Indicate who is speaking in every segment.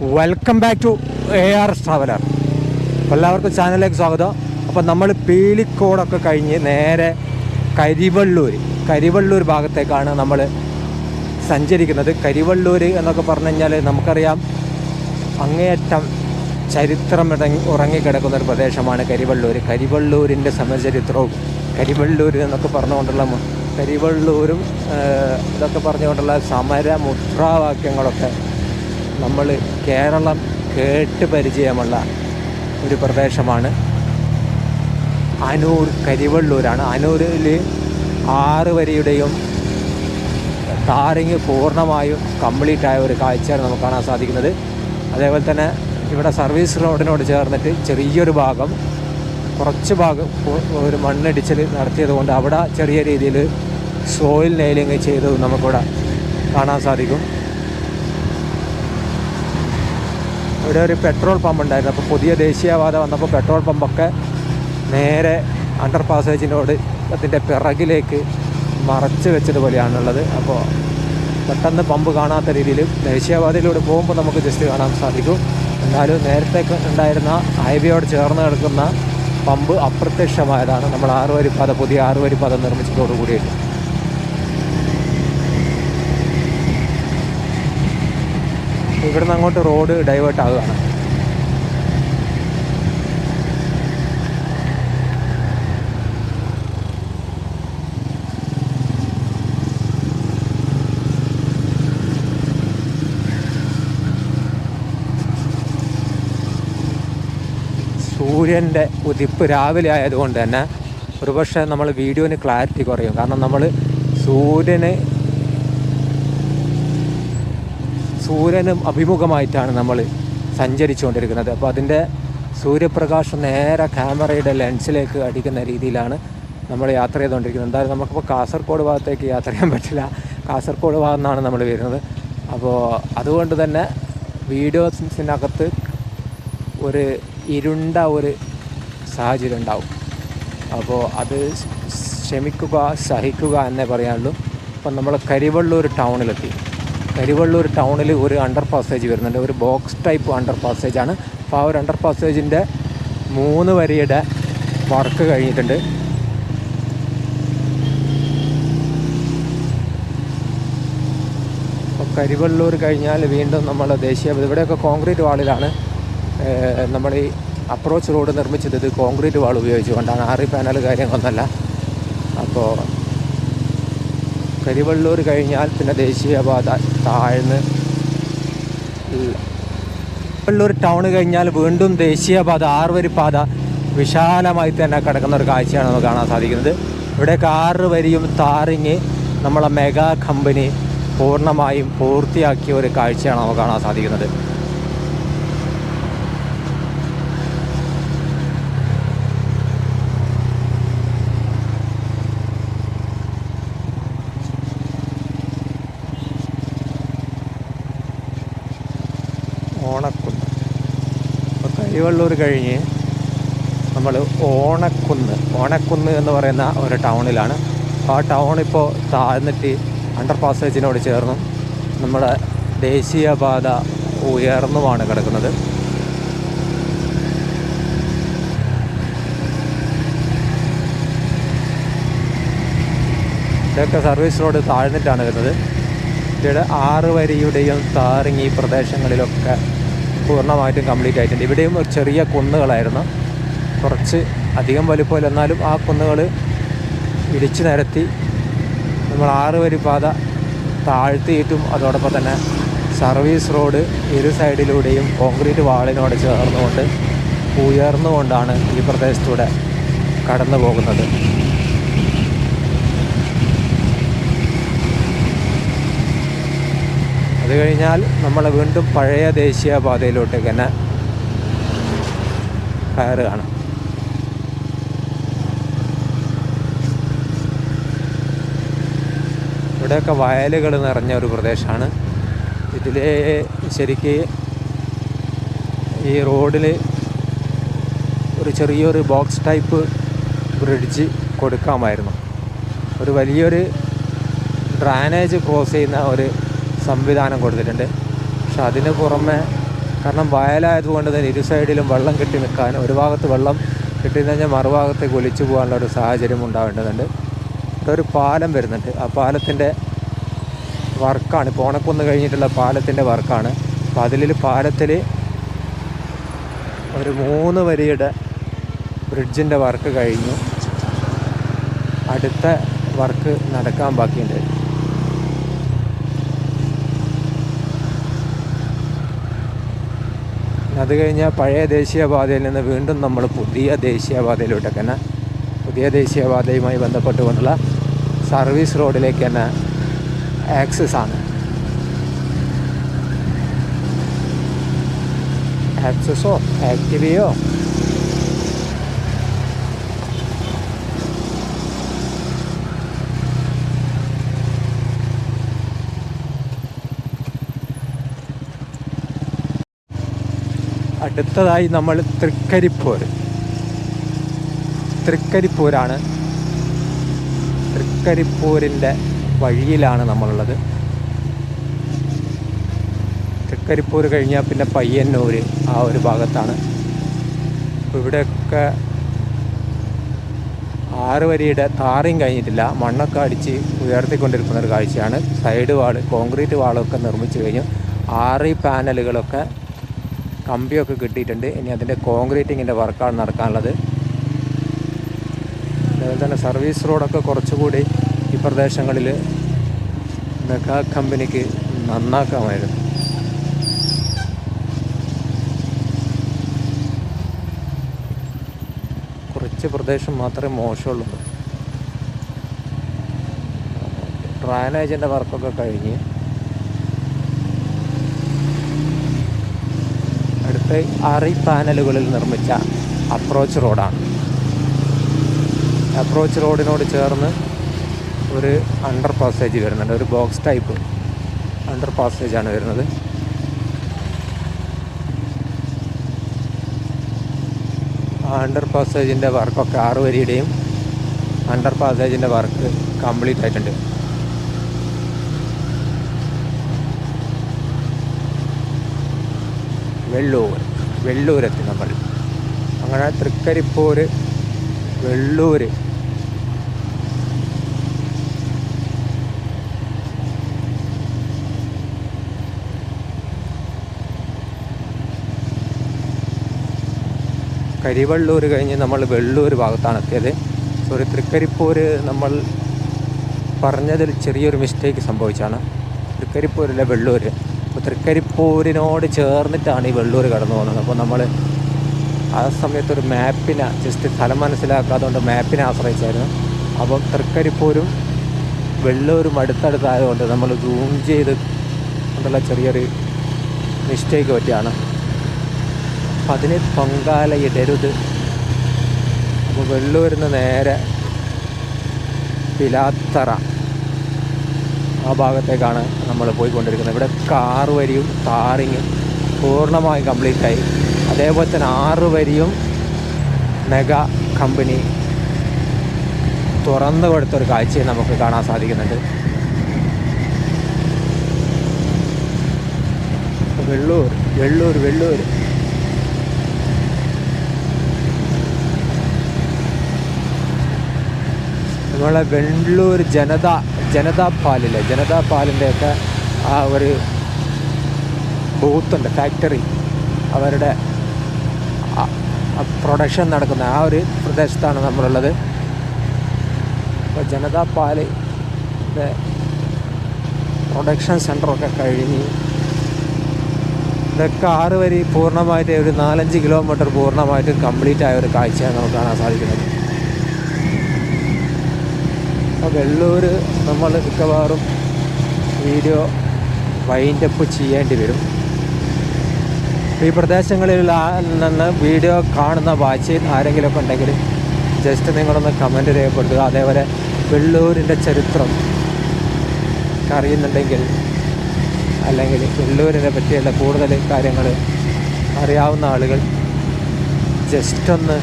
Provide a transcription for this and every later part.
Speaker 1: Welcome back to A R traveller എല്ലാവർക്കും ചാനലിലേക്ക് സ്വാഗതം. അപ്പം നമ്മൾ പീലിക്കോടൊക്കെ കഴിഞ്ഞ് നേരെ കരിവള്ളൂർ കരിവള്ളൂർ ഭാഗത്തേക്കാണ് നമ്മൾ സഞ്ചരിക്കുന്നത്. കരിവള്ളൂർ എന്നൊക്കെ പറഞ്ഞു കഴിഞ്ഞാൽ നമുക്കറിയാം അങ്ങേയറ്റം ചരിത്രം ഇടങ്ങി ഉറങ്ങിക്കിടക്കുന്ന ഒരു പ്രദേശമാണ് കരിവള്ളൂർ കരിവള്ളൂരിന്റെ സമചരിത്രവും കരിവള്ളൂർ എന്നൊക്കെ പറഞ്ഞുകൊണ്ടുള്ള കരിവള്ളൂരും ഇതൊക്കെ പറഞ്ഞുകൊണ്ടുള്ള സമര മുദ്രാവാക്യങ്ങളൊക്കെ നമ്മൾ കേരളം കേട്ട് പരിചയമുള്ള ഒരു പ്രദേശമാണ്. അനൂർ കരിവള്ളൂരാണ്. അനൂരിൽ ആറ് വരിയുടെയും താരങ്ങ് പൂർണമായും കംപ്ലീറ്റ് ആയ ഒരു കാഴ്ചയാണ് നമുക്ക് കാണാൻ സാധിക്കുന്നത്. അതേപോലെ തന്നെ ഇവിടെ സർവീസ് റോഡിനോട് ചേർന്നിട്ട് ചെറിയൊരു ഭാഗം കുറച്ച് ഭാഗം ഒരു മണ്ണിടിച്ചിൽ നടത്തിയത് കൊണ്ട് അവിടെ ചെറിയ രീതിയിൽ സോയിൽ നെയിലിങ് ചെയ്തത് നമുക്കിവിടെ കാണാൻ സാധിക്കും. ഇവിടെ ഒരു പെട്രോൾ പമ്പ് ഉണ്ടായിരുന്നു. അപ്പോൾ പുതിയ ദേശീയപാത വന്നപ്പോൾ പെട്രോൾ പമ്പൊക്കെ നേരെ അണ്ടർ പാസേജിനോട് അതിന്റെ പിറകിലേക്ക് മറച്ച് വെച്ചതുപോലെയാണുള്ളത്. അപ്പോൾ പെട്ടെന്ന് പമ്പ് കാണാത്ത രീതിയിൽ ദേശീയപാതയിലൂടെ പോകുമ്പോൾ നമുക്ക് ജസ്റ്റ് കാണാൻ സാധിക്കും. എന്നാലും നേരത്തെ ഉണ്ടായിരുന്ന ഹൈവേയോട് ചേർന്ന് കിടക്കുന്ന പമ്പ് അപ്രത്യക്ഷമായതാണ്. നമ്മൾ ആറുവരിപ്പാത പുതിയ ആറുവരിപ്പാത നിർമ്മിച്ചതോടു ഇവിടുന്ന് അങ്ങോട്ട് റോഡ് ഡൈവേർട്ട് ആവുകയാണ്. സൂര്യന്റെ ഉദിപ്പ് രാവിലെ ആയതുകൊണ്ട് തന്നെ ഒരുപക്ഷെ നമ്മൾ വീഡിയോന് ക്ലാരിറ്റി കുറയും. കാരണം നമ്മൾ സൂര്യന് സൂര്യനും അഭിമുഖമായിട്ടാണ് നമ്മൾ സഞ്ചരിച്ചുകൊണ്ടിരിക്കുന്നത്. അപ്പോൾ അതിന്റെ സൂര്യപ്രകാശം നേരെ ക്യാമറയുടെ ലെൻസിലേക്ക് അടിക്കുന്ന രീതിയിലാണ് നമ്മൾ യാത്ര ചെയ്തുകൊണ്ടിരിക്കുന്നത്. എന്തായാലും നമുക്കിപ്പോൾ കാസർഗോഡ് ഭാഗത്തേക്ക് യാത്ര ചെയ്യാൻ പറ്റില്ല. കാസർഗോഡ് ഭാഗത്തു നിന്നാണ് നമ്മൾ വരുന്നത്. അപ്പോൾ അതുകൊണ്ട് തന്നെ വീഡിയോസിനകത്ത് ഒരു ഇരുണ്ട ഒരു സാഹചര്യം ഉണ്ടാവും. അപ്പോൾ അത് ക്ഷമിക്കുക സഹിക്കുക എന്നേ പറയാനുള്ളൂ. അപ്പം നമ്മൾ കരിവള്ളൂർ ടൗണിലെത്തി. കരിവള്ളൂർ ടൗണിൽ ഒരു അണ്ടർ പാസേജ് വരുന്നുണ്ട്. ഒരു ബോക്സ് ടൈപ്പ് അണ്ടർ പാസേജാണ് അപ്പോൾ ആ ഒരു അണ്ടർ പാസേജിന്റെ മൂന്ന് വരിയുടെ വർക്ക് കഴിഞ്ഞിട്ടുണ്ട്. കരിവള്ളൂർ കഴിഞ്ഞാൽ വീണ്ടും നമ്മൾ ദേശീയ ഇവിടെയൊക്കെ കോൺക്രീറ്റ് വാളിലാണ്. നമ്മൾ ഈ അപ്രോച്ച് റോഡ് നിർമ്മിച്ചത്. ഇത് കോൺക്രീറ്റ് വാൾ ഉപയോഗിച്ചുകൊണ്ടാണ്. ആറി പാനൽ കാര്യങ്ങളൊന്നല്ല അപ്പോൾ കരിവള്ളൂർ കഴിഞ്ഞാൽ പിന്നെ ദേശീയപാത താഴ്ന്ന്. കരിവള്ളൂർ ടൗൺ കഴിഞ്ഞാൽ വീണ്ടും ദേശീയപാത ആറുവരിപ്പാത വിശാലമായി തന്നെ കിടക്കുന്ന ഒരു കാഴ്ചയാണ് നമുക്ക് കാണാൻ സാധിക്കുന്നത് ഇവിടെ ആറ് വരിയും താറിങ് നമ്മളെ മെഗാ കമ്പനി പൂർണമായും പൂർത്തിയാക്കിയ ഒരു കാഴ്ചയാണ് നമുക്ക് കാണാൻ സാധിക്കുന്നത് ഓണക്കുന്ന്. അപ്പോൾ കരിവള്ളൂർ കഴിഞ്ഞ് നമ്മൾ ഓണക്കുന്ന് ഓണക്കുന്ന് എന്ന് പറയുന്ന ഒരു ടൗണിലാണ്. ആ ടൗൺ ഇപ്പോൾ താഴ്ന്നിട്ട് അണ്ടർ പാസേജിനോട് ചേർന്നും നമ്മുടെ ദേശീയപാത ഉയർന്നുമാണ് കിടക്കുന്നത്. ഇതൊക്കെ സർവീസ് റോഡ് താഴ്ന്നിട്ടാണ് വരുന്നത്. ഇവിടെ ആറ് വരിയുടെയും താറിങ് ഈ പ്രദേശങ്ങളിലൊക്കെ പൂർണമായിട്ടും കംപ്ലീറ്റ് ആയിട്ടുണ്ട്. ഇവിടെയും ഒരു ചെറിയ കുന്നുകളായിരുന്നു. കുറച്ച് അധികം വലുപ്പമില്ല. എന്നാലും ആ കുന്നുകൾ ഇടിച്ചു നിരത്തി നമ്മൾ ആറ് വരി പാത താഴ്ത്തിയിട്ടും അതോടൊപ്പം തന്നെ സർവീസ് റോഡ് ഇരു സൈഡിലൂടെയും കോൺക്രീറ്റ് വാളിനോട് ചേർന്നുകൊണ്ട് ഉയർന്നുകൊണ്ടാണ് ഈ പ്രദേശത്തൂടെ കടന്നു പോകുന്നത് അത് കഴിഞ്ഞാൽ നമ്മൾ വീണ്ടും പഴയ ദേശീയപാതയിലോട്ടേക്ക് തന്നെ കയറുകയാണ് ഇവിടെയൊക്കെ വയലുകൾ നിറഞ്ഞ ഒരു പ്രദേശമാണ്. ഇതിൽ ശരിക്ക് ഈ റോഡിൽ ഒരു ചെറിയൊരു ബോക്സ് ടൈപ്പ് ബ്രിഡ്ജ് കൊടുക്കാമായിരുന്നു. ഒരു വലിയൊരു ഡ്രാനേജ് ക്രോസ് ചെയ്യുന്ന ഒരു സംവിധാനം കൊടുത്തിട്ടുണ്ട്. പക്ഷെ അതിന് പുറമെ കാരണം വയലായതുകൊണ്ട് തന്നെ ഇരു സൈഡിലും വെള്ളം കെട്ടി നിൽക്കാൻ ഒരു ഭാഗത്ത് വെള്ളം കെട്ടി കഴിഞ്ഞാൽ മറുഭാഗത്തേക്ക് ഒലിച്ചു പോകാനുള്ള ഒരു സാഹചര്യം ഉണ്ടാവേണ്ടതുണ്ട്. ഇവിടെ ഒരു പാലം വരുന്നുണ്ട്. ആ പാലത്തിന്റെ വർക്കാണ്. പോണക്കൊന്ന് കഴിഞ്ഞിട്ടുള്ള പാലത്തിന്റെ വർക്കാണ്. അപ്പോൾ അതിൽ പാലത്തിൽ ഒരു മൂന്ന് വരിയുടെ ബ്രിഡ്ജിന്റെ വർക്ക് കഴിഞ്ഞു. അടുത്ത വർക്ക് നടക്കാൻ ബാക്കിയുണ്ട്. അത് കഴിഞ്ഞാൽ പഴയ ദേശീയപാതയിൽ നിന്ന് വീണ്ടും നമ്മൾ പുതിയ ദേശീയപാതയിലോട്ടൊക്കെ തന്നെ പുതിയ ദേശീയപാതയുമായി ബന്ധപ്പെട്ടുകൊണ്ടുള്ള സർവീസ് റോഡിലേക്ക് തന്നെ ആക്സസ് ആണ്. ആക്സസോ ആക്ടിവിയോ അടുത്തതായി നമ്മൾ തൃക്കരിപ്പൂർ. തൃക്കരിപ്പൂരാണ്. തൃക്കരിപ്പൂരിന്റെ വഴിയിലാണ് നമ്മളുള്ളത്. തൃക്കരിപ്പൂർ കഴിഞ്ഞാൽ പിന്നെ പയ്യന്നൂർ ആ ഒരു ഭാഗത്താണ്. ഇവിടെയൊക്കെ ആറ് വരിയുടെ താറിയും കഴിഞ്ഞിട്ടില്ല. മണ്ണൊക്കെ അടിച്ച് ഉയർത്തിക്കൊണ്ടിരിക്കുന്ന ഒരു കാഴ്ചയാണ്. സൈഡ് വാൾ കോൺക്രീറ്റ് വാളൊക്കെ നിർമ്മിച്ചു കഴിഞ്ഞു. ആറ് പാനലുകളൊക്കെ കമ്പിയൊക്കെ കിട്ടിയിട്ടുണ്ട്. ഇനി അതിന്റെ കോൺക്രീറ്റിങ്ങിന്റെ വർക്കാണ് നടക്കാനുള്ളത്. അതുപോലെ തന്നെ സർവീസ് റോഡൊക്കെ കുറച്ചുകൂടി ഈ പ്രദേശങ്ങളിൽ മെഗാ കമ്പനിക്ക് നന്നാക്കാമായിരുന്നു. കുറച്ച് പ്രദേശം മാത്രമേ മോശമുള്ളൂ. ഡ്രാനേജിന്റെ വർക്കൊക്കെ കഴിഞ്ഞ് അടുത്ത് അറി പാനലുകളിൽ നിർമ്മിച്ച അപ്രോച്ച് റോഡാണ് അപ്രോച്ച് റോഡിനോട് ചേർന്ന് ഒരു അണ്ടർ പാസേജ് വരുന്നുണ്ട്. ഒരു ബോക്സ് ടൈപ്പ് അണ്ടർ പാസേജ് ആണ് വരുന്നത്. ആ അണ്ടർ പാസേജിന്റെ വർക്കൊക്കെ ആറ് വരിയുടെയും അണ്ടർ പാസേജിന്റെ വർക്ക് കംപ്ലീറ്റ് ആയിട്ടുണ്ട്. വെള്ളൂർ വെള്ളൂരെത്തി നമ്മൾ. അങ്ങനെ തൃക്കരിപ്പൂര് വെള്ളൂർ കരിവള്ളൂർ കഴിഞ്ഞ് നമ്മൾ വെള്ളൂർ ഭാഗത്താണ് എത്തിയത്. സോറി തൃക്കരിപ്പൂര് നമ്മൾ പറഞ്ഞതിൽ ചെറിയൊരു മിസ്റ്റേക്ക് സംഭവിച്ചാണ്. തൃക്കരിപ്പൂരിലെ വെള്ളൂർ അപ്പോൾ തൃക്കരിപ്പൂരിനോട് ചേർന്നിട്ടാണ് ഈ വെള്ളൂർ കടന്നു പോകുന്നത്. അപ്പോൾ നമ്മൾ ആ സമയത്ത് ഒരു മാപ്പിനെ ജസ്റ്റ് സ്ഥലം മനസ്സിലാക്കാത്തതുകൊണ്ട് മാപ്പിനെ ആശ്രയിച്ചായിരുന്നു. അപ്പം തൃക്കരിപ്പൂരും വെള്ളൂരും അടുത്തടുത്തായതുകൊണ്ട് നമ്മൾ സൂം ചെയ്ത് കൊണ്ടുള്ള ചെറിയൊരു മിസ്റ്റേക്ക് പറ്റിയാണ്. അപ്പം അതിന് പൊങ്കാലയിടരുത്. അപ്പോൾ വെള്ളൂരിൽ നിന്ന് നേരെ പിലാത്തറ ആ ഭാഗത്തേക്കാണ് നമ്മൾ പോയിക്കൊണ്ടിരിക്കുന്നത്. ഇവിടെ കാറ് വരിയും താറിങ്ങും പൂർണമായും കംപ്ലീറ്റ് ആയി. അതേപോലെ തന്നെ ആറ് വരിയും മെഗ കമ്പനി തുറന്നു കൊടുത്തൊരു കാഴ്ചയും നമുക്ക് കാണാൻ സാധിക്കുന്നുണ്ട്. വെള്ളൂർ വെള്ളൂർ വെള്ളൂർ. നമ്മളെ വെള്ളൂർ ജനത ജനതാ പാലിലെ ജനതാ പാലിന്റെയൊക്കെ ആ ഒരു ബൂത്തുണ്ട് ഫാക്ടറി. അവരുടെ പ്രൊഡക്ഷൻ നടക്കുന്ന ആ ഒരു പ്രദേശത്താണ് നമ്മളുള്ളത്. അപ്പോൾ ജനതാ പാൽ പ്രൊഡക്ഷൻ സെന്ററൊക്കെ കഴിഞ്ഞ് ഇതൊക്കെ ആറ് വരി പൂർണമായിട്ട് ഒരു നാലഞ്ച് കിലോമീറ്റർ പൂർണമായിട്ട് കംപ്ലീറ്റ് ആയ ഒരു കാഴ്ചയാണ് നമുക്ക് കാണാൻ സാധിക്കുന്നത്. അപ്പോൾ വെള്ളൂർ നമ്മൾ മിക്കവാറും വീഡിയോ വൈൻഡപ്പ് ചെയ്യേണ്ടി വരും. ഈ പ്രദേശങ്ങളിൽ നിന്ന് വീഡിയോ കാണുന്ന വാച്ചിൽ ആരെങ്കിലുമൊക്കെ ഉണ്ടെങ്കിൽ ജസ്റ്റ് നിങ്ങളൊന്ന് കമന്റ് രേഖപ്പെടുത്തുക. അതേപോലെ വെള്ളൂരിന്റെ ചരിത്രം അറിയുന്നുണ്ടെങ്കിൽ അല്ലെങ്കിൽ വെള്ളൂരിനെ പറ്റിയുള്ള കൂടുതൽ കാര്യങ്ങൾ അറിയാവുന്ന ആളുകൾ ജസ്റ്റ് ഒന്ന്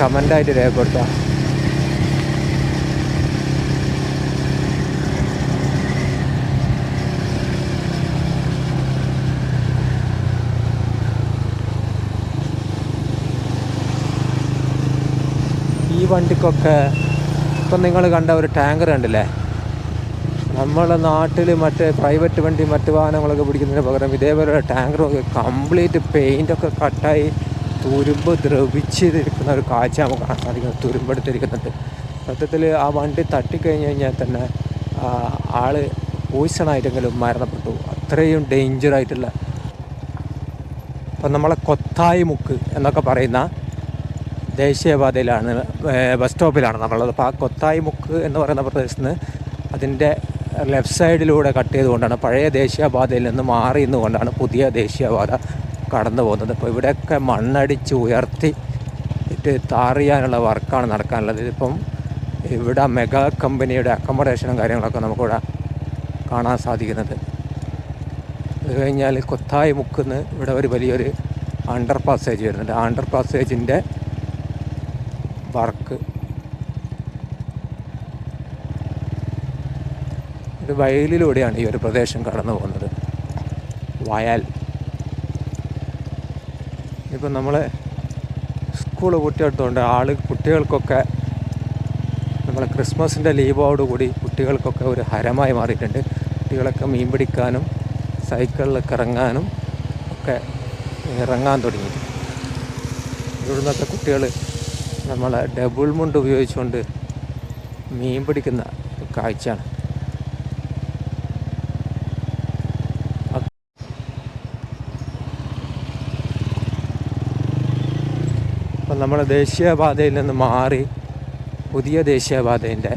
Speaker 1: കമന്റായിട്ട് രേഖപ്പെടുത്തുക. വണ്ടിക്കൊക്കെ. ഇപ്പം നിങ്ങൾ കണ്ട ഒരു ടാങ്കർ കണ്ടില്ലേ? നമ്മളെ നാട്ടിൽ മറ്റേ പ്രൈവറ്റ് വണ്ടി മറ്റ് വാഹനങ്ങളൊക്കെ പിടിക്കുന്നതിന് പകരം ഇതേപോലെ ടാങ്കറൊക്കെ കംപ്ലീറ്റ് പെയിന്റൊക്കെ കട്ടായി തുരുമ്പ് ദ്രവിച്ചിരിക്കുന്ന ഒരു കാഴ്ച നമുക്ക് കാണാൻ സാധിക്കുന്നത് തുരുമ്പെടുത്തിരിക്കുന്നുണ്ട് സത്യത്തിൽ ആ വണ്ടി തട്ടിക്കഴിഞ്ഞ് കഴിഞ്ഞാൽ തന്നെ ആൾ പോയിസണായിട്ടെങ്കിലും മരണപ്പെട്ടു. അത്രയും ഡേഞ്ചറായിട്ടുള്ള ഇപ്പം നമ്മളെ കൊത്തായി മുക്ക് എന്നൊക്കെ പറയുന്ന ദേശീയപാതയിലാണ് ബസ് സ്റ്റോപ്പിലാണ് നമ്മളുള്ളത്. അപ്പോൾ ആ കൊത്തായി മുക്ക് എന്ന് പറയുന്ന പ്രദേശത്ത് നിന്ന് അതിന്റെ ലെഫ്റ്റ് സൈഡിലൂടെ കട്ട് ചെയ്തുകൊണ്ടാണ് പഴയ ദേശീയപാതയിൽ നിന്ന് മാറി നിന്നുകൊണ്ടാണ് പുതിയ ദേശീയപാത കടന്നു പോകുന്നത്. അപ്പോൾ ഇവിടെയൊക്കെ മണ്ണടിച്ച് ഉയർത്തി ഇട്ട് താറിയാനുള്ള വർക്കാണ് നടക്കാനുള്ളത്. ഇതിപ്പം ഇവിടെ മെഗാ കമ്പനിയുടെ അക്കോമഡേഷനും കാര്യങ്ങളൊക്കെ നമുക്കിവിടെ കാണാൻ സാധിക്കുന്നത്. അത് കഴിഞ്ഞാൽ കൊത്തായി മുക്കുന്ന് ഇവിടെ ഒരു വലിയൊരു അണ്ടർ പാസേജ് വരുന്നുണ്ട്. ആ അണ്ടർ പാസേജിന്റെ വർക്ക്. ഇത് വയലിലൂടെയാണ് ഈ ഒരു പ്രദേശം കടന്നു പോകുന്നത്. വയൽ. ഇപ്പം നമ്മൾ സ്കൂൾ കുട്ടിയെടുത്തുകൊണ്ട് ആൾ കുട്ടികൾക്കൊക്കെ നമ്മൾ ക്രിസ്മസിന്റെ ലീവോടുകൂടി കുട്ടികൾക്കൊക്കെ ഒരു ഹരമായി മാറിയിട്ടുണ്ട്. കുട്ടികളൊക്കെ മീൻ പിടിക്കാനും സൈക്കിളിലൊക്കെ ഇറങ്ങാനും ഒക്കെ ഇറങ്ങാൻ തുടങ്ങി. ഇവിടുന്നൊക്കെ കുട്ടികൾ നമ്മളെ ഡബിൾ മുണ്ട് ഉപയോഗിച്ചുകൊണ്ട് മീൻ പിടിക്കുന്ന കാഴ്ചയാണ്. അപ്പം നമ്മൾ ദേശീയപാതയിൽ നിന്ന് മാറി പുതിയ ദേശീയപാതേന്റെ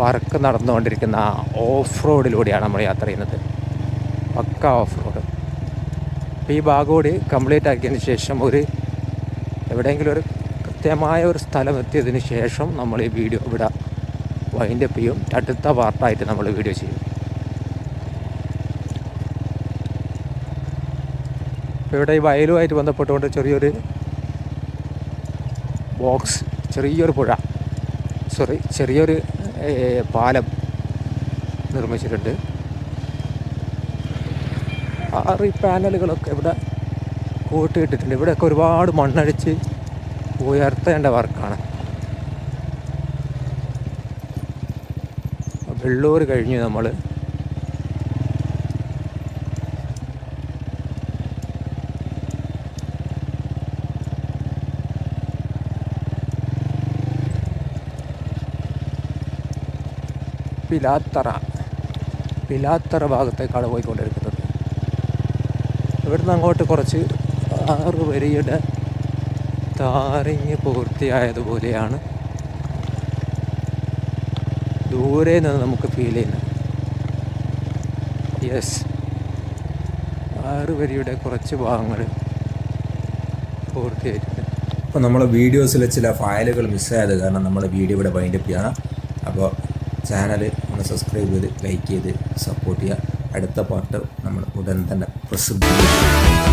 Speaker 1: വർക്ക് നടന്നുകൊണ്ടിരിക്കുന്ന ഓഫ് റോഡിലൂടെയാണ് നമ്മൾ യാത്ര ചെയ്യുന്നത്. പക്ക ഓഫ് റോഡ് അപ്പോൾ ഈ ഭാഗം കൂടി കംപ്ലീറ്റ് ആക്കിയതിന് ശേഷം ഒരു എവിടെയെങ്കിലും ഒരു കൃത്യമായ ഒരു സ്ഥലം എത്തിയതിന് ശേഷം നമ്മൾ ഈ വീഡിയോ ഇവിടെ വൈൻഡപ്പ് ചെയ്യും. അടുത്ത പാർട്ടായിട്ട് നമ്മൾ വീഡിയോ ചെയ്യും. ഇവിടെ ഈ വയലുമായിട്ട് ബന്ധപ്പെട്ടുകൊണ്ട് ചെറിയൊരു ബോക്സ് ചെറിയൊരു പുഴ സോറി ചെറിയൊരു പാലം നിർമ്മിച്ചിട്ടുണ്ട്. ആറ് പാനലുകളൊക്കെ ഇവിടെ കൂട്ടിയിട്ടിട്ടുണ്ട്. ഇവിടെയൊക്കെ ഒരുപാട് മണ്ണടിച്ച് ഉയർത്തേണ്ട വർക്കാണ്. വെള്ളൂർ കഴിഞ്ഞു നമ്മൾ പിലാത്തറ. പിലാത്തറ ഭാഗത്തേക്കാണ് പോയിക്കൊണ്ടിരിക്കുന്നത്. ഇവിടുന്ന് അങ്ങോട്ട് കുറച്ച് ആറ് വരിയുടെ താറിഞ്ഞ് പൂർത്തിയായതുപോലെയാണ്. ദൂരെ നിന്ന് നമുക്ക് ഫീൽ ചെയ്യുന്നത്. യെസ് ആറ് വരിയുടെ കുറച്ച് ഭാഗങ്ങൾ പൂർത്തിയായിട്ടുണ്ട്.
Speaker 2: അപ്പോൾ നമ്മളെ വീഡിയോസിലെ ചില ഫയലുകൾ മിസ്സായത് കാരണം നമ്മുടെ വീഡിയോ ഇവിടെ വൈൻഡപ്പ് ചെയ്യണം. അപ്പോൾ ചാനൽ ഒന്ന് സബ്സ്ക്രൈബ് ചെയ്ത് ലൈക്ക് ചെയ്ത് സപ്പോർട്ട് ചെയ്യുക. അടുത്ത പാട്ട് നമ്മൾ ഉടൻ തന്നെ പ്രസിദ്ധീകരിക്കും.